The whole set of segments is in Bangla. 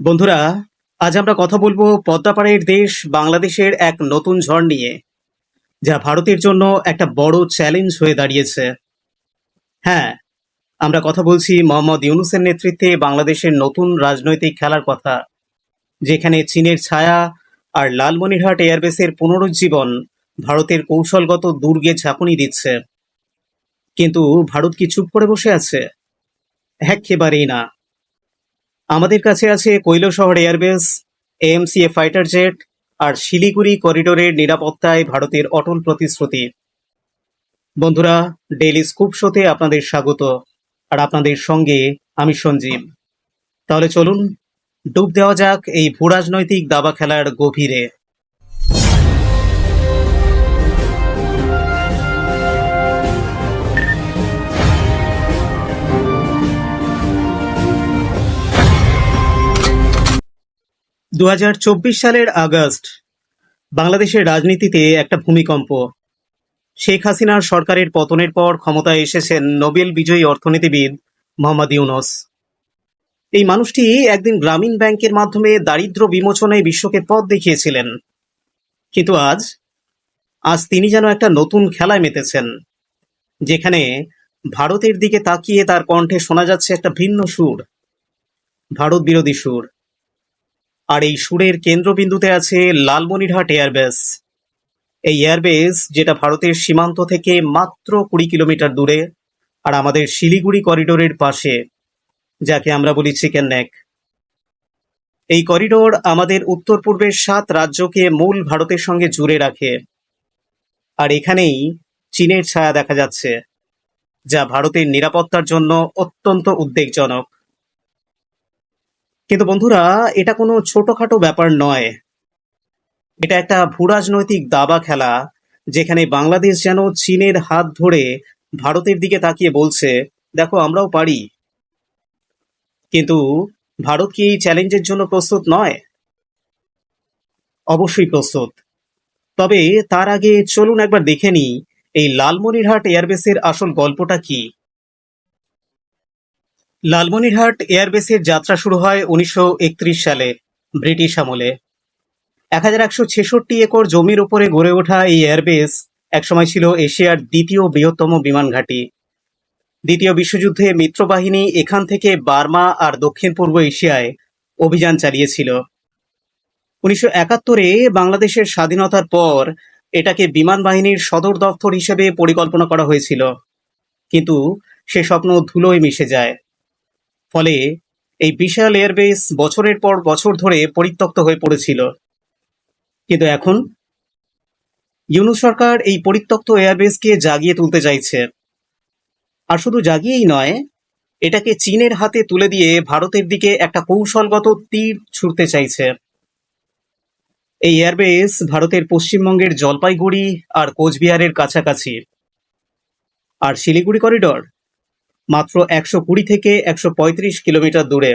বন্ধুরা, আজ আমরা কথা বলব পদ্মাপাড়ের দেশ বাংলাদেশের এক নতুন ঝড় নিয়ে, যা ভারতের জন্য একটা বড় চ্যালেঞ্জ হয়ে দাঁড়িয়েছে। হ্যাঁ আমরা কথা বলছি মোহাম্মদ ইউনুসের নেতৃত্বে বাংলাদেশের নতুন রাজনৈতিক খেলার কথা, যেখানে চীনের ছায়া আর লালমনিরহাট এয়ারবেসের পুনরুজ্জীবন ভারতের কৌশলগত দুর্গে ঝাঁকুনি দিচ্ছে। কিন্তু ভারত কি চুপ করে বসে আছে? একেবারেই না। আমাদের কাছে আছে Kailashahar airbase AMCA fighter jet আর শিলিগুড়ি করিডোরের নিরাপত্তায় ভারতের অটল প্রতিশ্রুতি। বন্ধুরা ডেইলি স্কুপ শোতে আপনাদের স্বাগত। আর আপনাদের সঙ্গে আমি সঞ্জীব। তাহলে চলুন, ডুব দেওয়া যাক এই ভূরাজনৈতিক দাবা খেলার গভীরে। দু হাজার চব্বিশ সালের আগস্ট বাংলাদেশের রাজনীতিতে একটা ভূমিকম্প। শেখ হাসিনার সরকারের পতনের পর ক্ষমতায় এসেছেন নোবেল বিজয়ী অর্থনীতিবিদ মোহাম্মদ ইউনস। এই মানুষটি একদিন গ্রামীণ ব্যাংকের মাধ্যমে দারিদ্র বিমোচনে বিশ্বকে পথ দেখিয়েছিলেন। কিন্তু আজ আজ তিনি যেন একটা নতুন খেলায় মেতেছেন, যেখানে ভারতের দিকে তাকিয়ে তার কণ্ঠে শোনা যাচ্ছে একটা ভিন্ন সুর, ভারত বিরোধী সুর। আর এই সুরের কেন্দ্রবিন্দুতে আছে লালমনিরহাট এয়ারবেস। এই এয়ারবেস, যেটা ভারতের সীমান্ত থেকে মাত্র কুড়ি কিলোমিটার দূরে আর আমাদের শিলিগুড়ি করিডোরের পাশে, যাকে আমরা বলি চিকেন নেক। এই করিডোর আমাদের উত্তর পূর্বের সাত রাজ্যকে মূল ভারতের সঙ্গে জুড়ে রাখে। আর এখানেই চীনের ছায়া দেখা যাচ্ছে, যা ভারতের নিরাপত্তার জন্য অত্যন্ত উদ্বেগজনক। কিন্তু বন্ধুরা, এটা কোনো ছোটখাটো ব্যাপার নয়। এটা একটা ভূরাজনৈতিক দাবা খেলা, যেখানে বাংলাদেশ যেন চীনের হাত ধরে ভারতের দিকে তাকিয়ে বলছে, দেখো, আমরাও পারি। কিন্তু ভারত কি এই চ্যালেঞ্জের জন্য প্রস্তুত নয়? অবশ্যই প্রস্তুত। তবে তার আগে চলুন একবার দেখে নিই, এই লালমনিরহাট এয়ারবেসের আসল গল্পটা কি? লালমনিরহাট এয়ারবেসের যাত্রা শুরু হয় উনিশশো একত্রিশ সালে, ব্রিটিশ আমলে। এক হাজার একশো ছেষট্টি একর জমির উপরে গড়ে ওঠা এই এয়ারবেস একসময় ছিল এশিয়ার দ্বিতীয় বৃহত্তম বিমান ঘাঁটি। দ্বিতীয় বিশ্বযুদ্ধে মিত্রবাহিনী এখান থেকে বার্মা আর দক্ষিণ পূর্ব এশিয়ায় অভিযান চালিয়েছিল। উনিশশো একাত্তরে বাংলাদেশের স্বাধীনতার পর এটাকে বিমান বাহিনীর সদর দপ্তর হিসেবে পরিকল্পনা করা হয়েছিল। কিন্তু সে স্বপ্ন ধুলোয় মিশে যায়। ফলে এই বিশাল এয়ারবেস বছরের পর বছর ধরে পরিত্যক্ত হয়ে পড়েছিল। কিন্তু এখন ইউনুস সরকার এই পরিত্যক্ত এয়ারবেসকে জাগিয়ে তুলতে চাইছে। আর শুধু জাগিয়েই নয়, এটাকে চীনের হাতে তুলে দিয়ে ভারতের দিকে একটা কৌশলগত তীর ছুড়তে চাইছে। এই এয়ারবেস ভারতের পশ্চিমবঙ্গের জলপাইগুড়ি আর কোচবিহারের কাছাকাছি। আর শিলিগুড়ি করিডর মাত্র একশো কুড়ি থেকে একশো পঁয়ত্রিশ কিলোমিটার দূরে।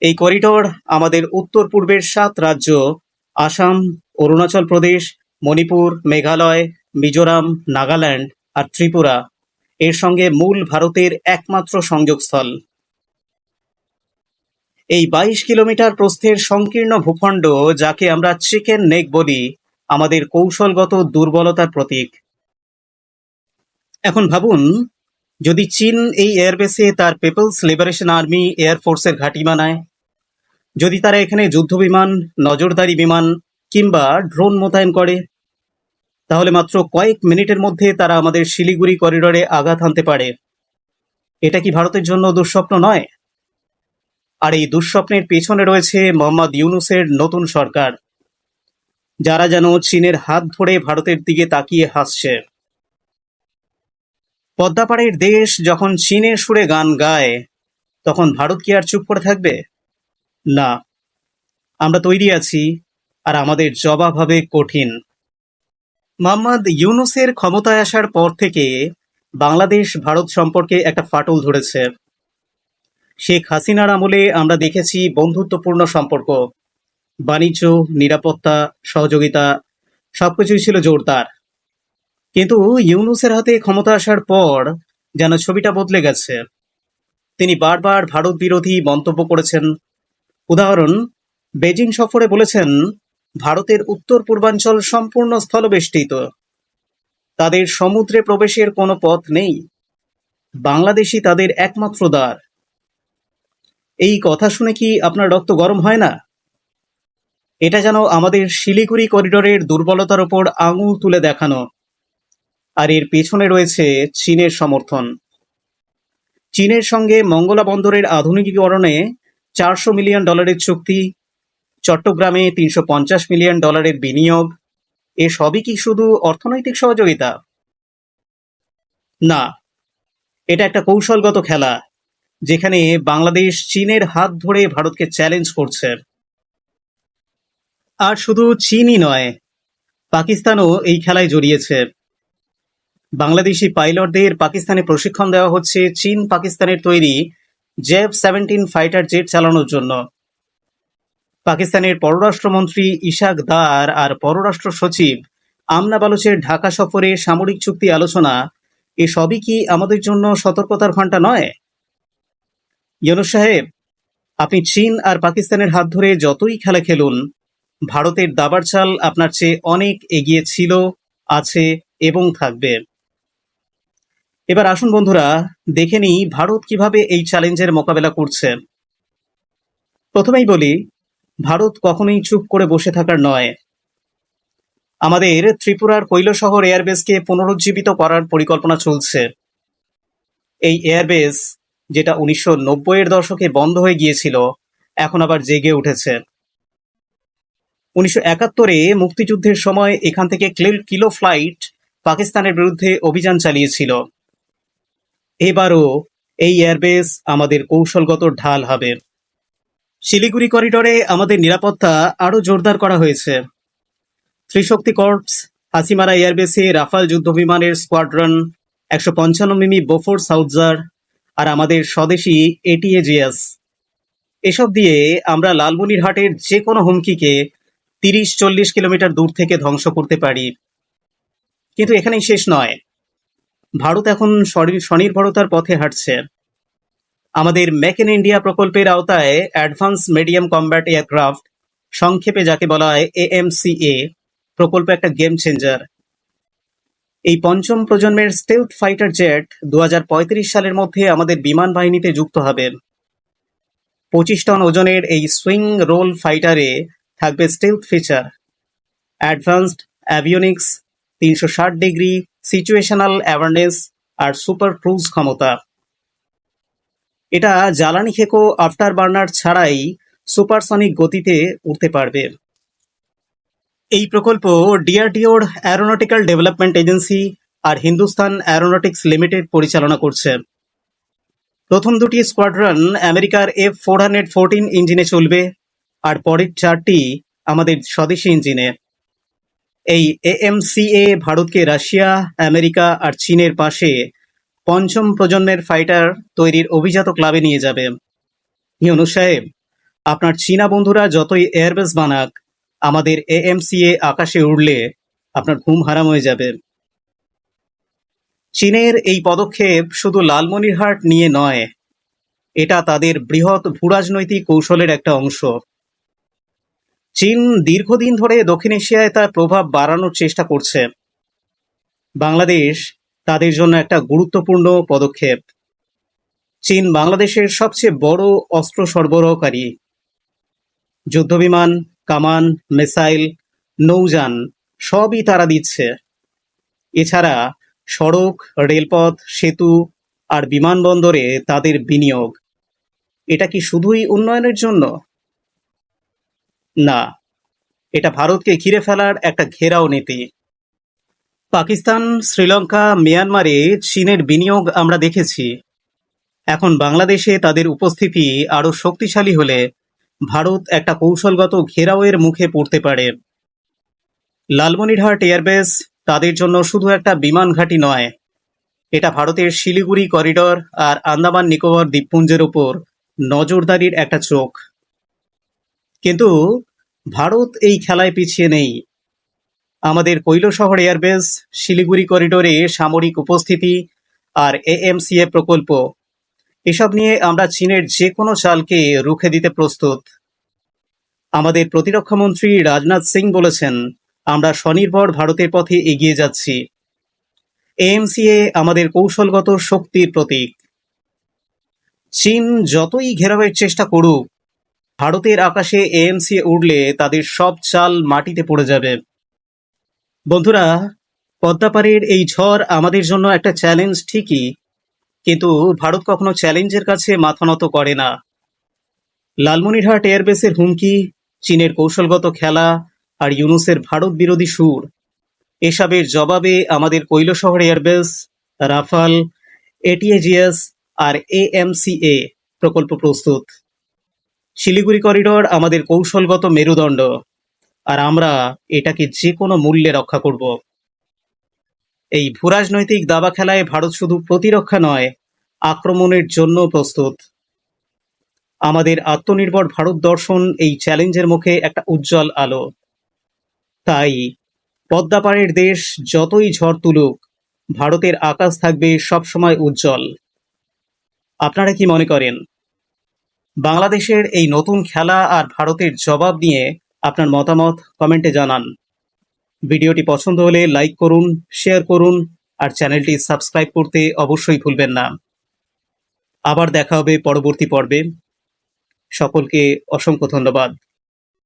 এই করিডর আমাদের উত্তর পূর্বের সাত রাজ্য, আসাম, অরুণাচল প্রদেশ, মণিপুর, মেঘালয়, মিজোরাম, নাগাল্যান্ড আর ত্রিপুরা। এর সঙ্গে মূল ভারতের একমাত্র সংযোগস্থল। এই বাইশ কিলোমিটার প্রস্থের সংকীর্ণ ভূখণ্ড, যাকে আমরা চিকেন নেক বলি, আমাদের কৌশলগত দুর্বলতার প্রতীক। এখন ভাবুন যদি চীন এই এয়ারবেসে তার পিপলস লিবারেশন আর্মি এয়ারফোর্সের ঘাঁটি বানায়, যদি তারা এখানে যুদ্ধ বিমান নজরদারি বিমান কিংবা ড্রোন মোতায়েন করে, তাহলে মাত্র কয়েক মিনিটের মধ্যে তারা আমাদের শিলিগুড়ি করিডোরে আঘাত হানতে পারে। এটা কি ভারতের জন্য দুঃস্বপ্ন নয়? আর এই দুঃস্বপ্নের পেছনে রয়েছে মোহাম্মদ ইউনুসের নতুন সরকার, যারা যেন চীনের হাত ধরে ভারতের দিকে তাকিয়ে হাসছে। পদ্মাপাড়ের দেশ যখন চীনের সুরে গান গায়, তখন ভারত কি আর চুপ করে থাকবে? না, আমরা তৈরি আছি আর আমাদের জবাব হবে কঠিন। মোহাম্মদ ইউনুসের ক্ষমতায় আসার পর থেকে বাংলাদেশ ভারত সম্পর্কে একটা ফাটল ধরেছে। শেখ হাসিনার আমলে আমরা দেখেছি বন্ধুত্বপূর্ণ সম্পর্ক, বাণিজ্য, নিরাপত্তা, সহযোগিতা, সবকিছুই ছিল জোরদার। কিন্তু ইউনুসের হাতে ক্ষমতা আসার পর যেন ছবিটা বদলে গেছে। তিনি বারবার ভারত বিরোধী মন্তব্য করেছেন। উদাহরণ বেজিং সফরে বলেছেন, ভারতের উত্তর পূর্বাঞ্চল সম্পূর্ণ স্থলবেষ্টিত। তাদের সমুদ্রে প্রবেশের কোনো পথ নেই। বাংলাদেশই তাদের একমাত্র দ্বার। এই কথা শুনে কি আপনার রক্ত গরম হয় না? এটা যেন আমাদের শিলিগুড়ি করিডোরের দুর্বলতার ওপর আঙুল তুলে দেখানো। আর এর পেছনে রয়েছে চীনের সমর্থন। চীনের সঙ্গে মঙ্গলা বন্দরের আধুনিকীকরণে চারশো মিলিয়ন ডলারের চুক্তি, চট্টগ্রামে তিনশো পঞ্চাশ মিলিয়ন ডলারের বিনিয়োগ, এ সবই কি শুধু অর্থনৈতিক সহযোগিতা? না, এটা একটা কৌশলগত খেলা, যেখানে বাংলাদেশ চীনের হাত ধরে ভারতকে চ্যালেঞ্জ করছে। আর শুধু চীনই নয়, পাকিস্তানও এই খেলায় জড়িয়েছে। বাংলাদেশি পাইলটদের পাকিস্তানে প্রশিক্ষণ দেওয়া হচ্ছে চীন পাকিস্তানের তৈরি জেফ সেভেন্টিন ফাইটার জেট চালানোর জন্য। পাকিস্তানের পররাষ্ট্রমন্ত্রী ইশাক দার আর পররাষ্ট্র সচিব আমনা বালুচের ঢাকা সফরে সামরিক চুক্তি আলোচনা, এ সবই কি আমাদের জন্য সতর্কতার ঘণ্টা নয়? ইয়নু সাহেব, আপনি চীন আর পাকিস্তানের হাত ধরে যতই খেলা খেলুন, ভারতের দাবার চাল আপনার চেয়ে অনেক এগিয়ে ছিল, আছে এবং থাকবে। এবার আসুন বন্ধুরা, দেখে নিই ভারত কীভাবে এই চ্যালেঞ্জের মোকাবেলা করছে। প্রথমেই বলি, ভারত কখনোই চুপ করে বসে থাকার নয়। আমাদের ত্রিপুরার কৈলশহর এয়ারবেসকে পুনরুজ্জীবিত করার পরিকল্পনা চলছে। এই এয়ারবেস, যেটা উনিশশো নব্বইয়ের দশকে বন্ধ হয়ে গিয়েছিল, এখন আবার জেগে উঠেছে। উনিশশো একাত্তরে মুক্তিযুদ্ধের সময় এখান থেকে কিলো ফ্লাইট পাকিস্তানের বিরুদ্ধে অভিযান চালিয়েছিল। এবারও এই এয়ারবেস আমাদের কৌশলগত ঢাল হবে। শিলিগুড়ি করিডোরে আমাদের নিরাপত্তা আরও জোরদার করা হয়েছে। ত্রিশক্তি কর্পস হাসিমারা এয়ারবেসে রাফাল যুদ্ধবিমানের স্কোয়াড্রন একশো পঞ্চান্ন মিমি বোফোর সাউজার আর আমাদের স্বদেশী এটিএজিএস এসব দিয়ে আমরা লালমনিরহাটের যে কোনো হুমকিকে তিরিশ চল্লিশ কিলোমিটার দূর থেকে ধ্বংস করতে পারি। কিন্তু এখানেই শেষ নয়। ভারত এখন স্বনির্ভরতার পথে হাঁটছে। আমাদের মেক ইন ইন্ডিয়া প্রকল্পের আওতায় অ্যাডভান্স মিডিয়াম কম্ব্যাট এয়ারক্রাফট সংক্ষেপে যাকে বলা হয় এএমসিএ প্রকল্প একটা গেম চেঞ্জার এই পঞ্চম প্রজন্মের স্টেলথ ফাইটার জেট দু হাজার পঁয়ত্রিশ সালের মধ্যে আমাদের বিমান বাহিনীতে যুক্ত হবে। পঁচিশ টন ওজনের এই সুইং রোল ফাইটারে থাকবে স্টেলথ ফিচার অ্যাডভান্সড অ্যাভিওনিক্স তিনশো ষাট ডিগ্রি সিচুয়েশনাল অ্যাওয়ারনেস আর সুপার ক্রুজ ক্ষমতা। এটা জ্বালানি খেকো আফটার বার্নার ছাড়াই সুপারসনিক গতিতে উঠতে পারবে। এই প্রকল্প ডিআরডিওর অ্যারোনটিক্যাল ডেভেলপমেন্ট এজেন্সি আর হিন্দুস্তান অ্যারোনটিক্স লিমিটেড পরিচালনা করছে। প্রথম দুটি স্কোয়াড্রন আমেরিকার এফ ফোর হান্ড্রেড ফোরটিন ইঞ্জিনে চলবে, আর পরের চারটি আমাদের স্বদেশি ইঞ্জিনে এই এএমসিএ ভারতকে রাশিয়া, আমেরিকা আর চীনের পাশে পঞ্চম প্রজন্মের ফাইটার তৈরির অভিজাত ক্লাবে নিয়ে যাবে। ইউনুস সাহেব, আপনার চীনা বন্ধুরা যতই এয়ারবেস বানাক, আমাদের এএমসিএ আকাশে উড়লে আপনার ঘুম হারাম হয়ে যাবে। চীনের এই পদক্ষেপ শুধু লালমনিরহাট নিয়ে নয়, এটা তাদের বৃহৎ ভূরাজনৈতিক কৌশলের একটা অংশ। চীন দীর্ঘদিন ধরে দক্ষিণ এশিয়ায় তার প্রভাব বাড়ানোর চেষ্টা করছে। বাংলাদেশ তাদের জন্য একটা গুরুত্বপূর্ণ পদক্ষেপ। চীন বাংলাদেশের সবচেয়ে বড় অস্ত্র সরবরাহকারী। যুদ্ধবিমান, কামান, মিসাইল, নৌযান সবই তারা দিচ্ছে। এছাড়া সড়ক, রেলপথ, সেতু আর বিমানবন্দরে তাদের বিনিয়োগ। এটা কি শুধুই উন্নয়নের জন্য? না, এটা ভারতকে ঘিরে ফেলার একটা ঘেরাও নীতি। পাকিস্তান, শ্রীলঙ্কা, মিয়ানমারে চীনের বিনিয়োগ আমরা দেখেছি। এখন বাংলাদেশে তাদের উপস্থিতি আরও শক্তিশালী হলে ভারত একটা কৌশলগত ঘেরাওয়ের মুখে পড়তে পারে। লালমনিরহাট এয়ারবেস তাদের জন্য শুধু একটা বিমান ঘাঁটি নয়, এটা ভারতের শিলিগুড়ি করিডর আর আন্দামান নিকোবর দ্বীপপুঞ্জের ওপর নজরদারির একটা চোখ। কিন্তু ভারত এই খেলায় পিছিয়ে নেই। আমাদের কৈলশহর এয়ারবেস, শিলিগুড়ি করিডোরে সামরিক উপস্থিতি আর এএমসিএ প্রকল্প, এসব নিয়ে আমরা চীনের যে কোনো চালকে রুখে দিতে প্রস্তুত। আমাদের প্রতিরক্ষামন্ত্রী রাজনাথ সিং বলেছেন, আমরা স্বনির্ভর ভারতের পথে এগিয়ে যাচ্ছি। এএমসিএ আমাদের কৌশলগত শক্তির প্রতীক। চীন যতই ঘেরাওয়ের চেষ্টা করুক ভারতের আকাশে এএমসিএ উড়লে তাদের সব চাল মাটিতে পড়ে যাবে। বন্ধুরা, পদ্মাপাড়ের এই ঝড় আমাদের জন্য একটা চ্যালেঞ্জ ঠিকই, কিন্তু ভারত কখনো চ্যালেঞ্জের কাছে মাথা নত করে না। লালমনিরহাট এয়ারবেসের হুমকি, চীনের কৌশলগত খেলা আর ইউনুসের ভারত বিরোধী সুর। এসবের জবাবে আমাদের কৈলশহর এয়ারবেস রাফাল এটিএজিএস আর এএমসিএ প্রকল্প প্রস্তুত। শিলিগুড়ি করিডোর আমাদের কৌশলগত মেরুদণ্ড, আর আমরা এটাকে যে কোনো মূল্যে রক্ষা করব। এই ভূরাজনৈতিক দাবা খেলায় ভারত শুধু প্রতিরক্ষা নয়, আক্রমণের জন্য প্রস্তুত। আমাদের আত্মনির্ভর ভারত দর্শন এই চ্যালেঞ্জের মুখে একটা উজ্জ্বল আলো। তাই পদ্মাপাড়ের দেশ যতই ঝড় তুলুক, ভারতের আকাশ থাকবে সবসময় উজ্জ্বল। আপনারা কি মনে করেন? বাংলাদেশের এই নতুন খেলা আর ভারতের জবাব নিয়ে আপনার মতামত কমেন্টে জানান। ভিডিওটি পছন্দ হলে লাইক করুন শেয়ার করুন, আর চ্যানেলটি সাবস্ক্রাইব করতে অবশ্যই ভুলবেন না। আবার দেখা হবে পরবর্তী পর্বে। সকলকে অসংখ্য ধন্যবাদ।